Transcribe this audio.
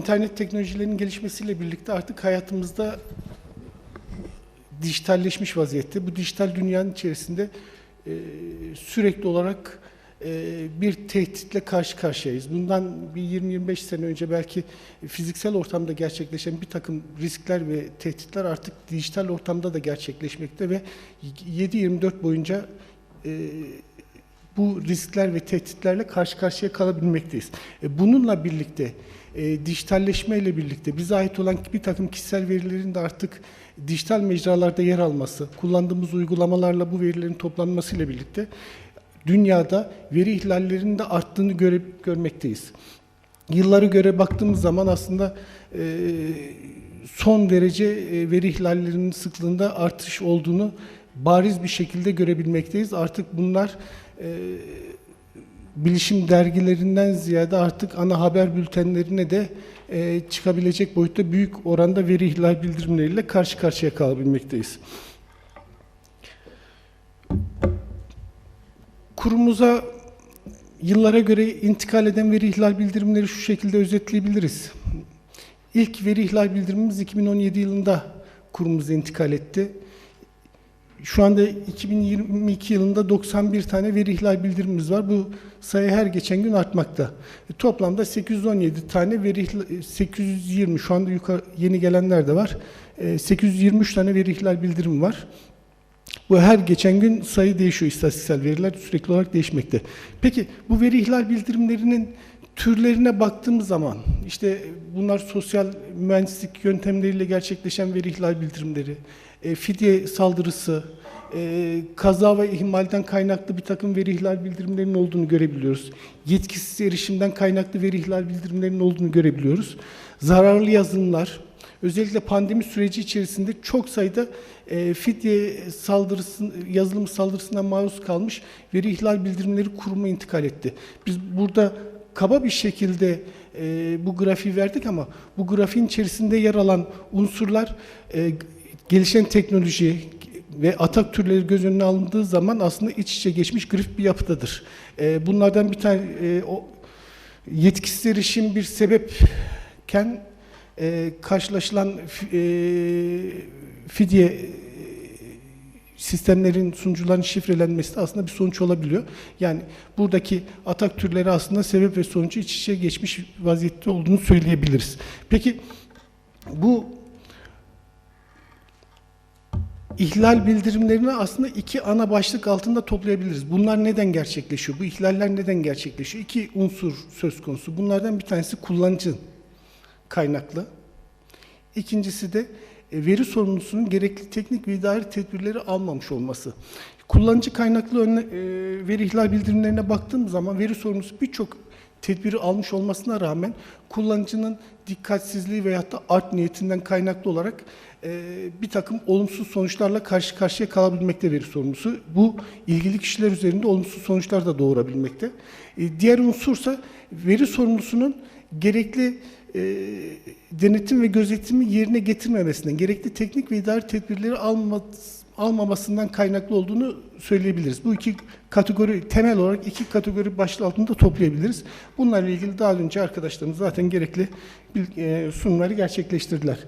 internet teknolojilerinin gelişmesiyle birlikte artık hayatımızda dijitalleşmiş vaziyette. Bu dijital dünyanın içerisinde e, sürekli olarak e, bir tehditle karşı karşıyayız. Bundan bir 20-25 sene önce belki fiziksel ortamda gerçekleşen bir takım riskler ve tehditler artık dijital ortamda da gerçekleşmekte ve 7-24 boyunca e, bu riskler ve tehditlerle karşı karşıya kalabilmekteyiz. E, Bununla birlikte, e, dijitalleşmeyle birlikte bize ait olan bir takım kişisel verilerin de artık dijital mecralarda yer alması, kullandığımız uygulamalarla bu verilerin toplanmasıyla birlikte dünyada veri ihlallerinin de arttığını göre, görmekteyiz. Yılları göre baktığımız zaman aslında e, son derece e, veri ihlallerinin sıklığında artış olduğunu bariz bir şekilde görebilmekteyiz. Artık bunlar e, bilişim dergilerinden ziyade artık ana haber bültenlerine de e, çıkabilecek boyutta büyük oranda veri ihlal bildirimleriyle karşı karşıya kalabilmekteyiz. Kurumuza yıllara göre intikal eden veri ihlal bildirimleri şu şekilde özetleyebiliriz. İlk veri ihlal bildirimimiz 2017 yılında kurumuza intikal etti. Şu anda 2022 yılında 91 tane veri ihlal bildirimimiz var. Bu sayı her geçen gün artmakta. E, Toplamda 817 tane veri ihlal- 820 şu anda yukarı yeni gelenler de var. E, 823 tane veri ihlal bildirim var. Bu her geçen gün sayı değişiyor. istatistiksel veriler sürekli olarak değişmekte. Peki bu veri ihlal bildirimlerinin türlerine baktığımız zaman işte bunlar sosyal mühendislik yöntemleriyle gerçekleşen veri ihlal bildirimleri, e, fidye saldırısı, e, kaza ve ihmalden kaynaklı bir takım veri ihlal bildirimlerinin olduğunu görebiliyoruz. Yetkisiz erişimden kaynaklı veri ihlal bildirimlerinin olduğunu görebiliyoruz. Zararlı yazılımlar, özellikle pandemi süreci içerisinde çok sayıda e, fidye saldırısı, yazılım saldırısına maruz kalmış veri ihlal bildirimleri kuruma intikal etti. Biz burada kaba bir şekilde e, bu grafiği verdik ama bu grafiğin içerisinde yer alan unsurlar e, gelişen teknoloji ve atak türleri göz önüne alındığı zaman aslında iç içe geçmiş grif bir yapıdadır. E, bunlardan bir tane e, o yetkisiz erişim bir sebepken e, karşılaşılan e, fidye sistemlerin sunucuların şifrelenmesi de aslında bir sonuç olabiliyor. Yani buradaki atak türleri aslında sebep ve sonucu iç içe geçmiş vaziyette olduğunu söyleyebiliriz. Peki bu İhlal bildirimlerini aslında iki ana başlık altında toplayabiliriz. Bunlar neden gerçekleşiyor? Bu ihlaller neden gerçekleşiyor? İki unsur söz konusu. Bunlardan bir tanesi kullanıcı kaynaklı. İkincisi de veri sorumlusunun gerekli teknik ve idari tedbirleri almamış olması. Kullanıcı kaynaklı önle, e, veri ihlal bildirimlerine baktığım zaman veri sorumlusu birçok tedbiri almış olmasına rağmen kullanıcının dikkatsizliği veyahut da art niyetinden kaynaklı olarak e, bir takım olumsuz sonuçlarla karşı karşıya kalabilmekte veri sorumlusu. Bu ilgili kişiler üzerinde olumsuz sonuçlar da doğurabilmekte. E, diğer unsursa veri sorumlusunun gerekli e, denetim ve gözetimi yerine getirmemesinden, gerekli teknik ve idari tedbirleri alma, almamasından kaynaklı olduğunu söyleyebiliriz. Bu iki kategori, temel olarak iki kategori başlığı altında toplayabiliriz. Bunlarla ilgili daha önce arkadaşlarımız zaten gerekli e, sunumları gerçekleştirdiler.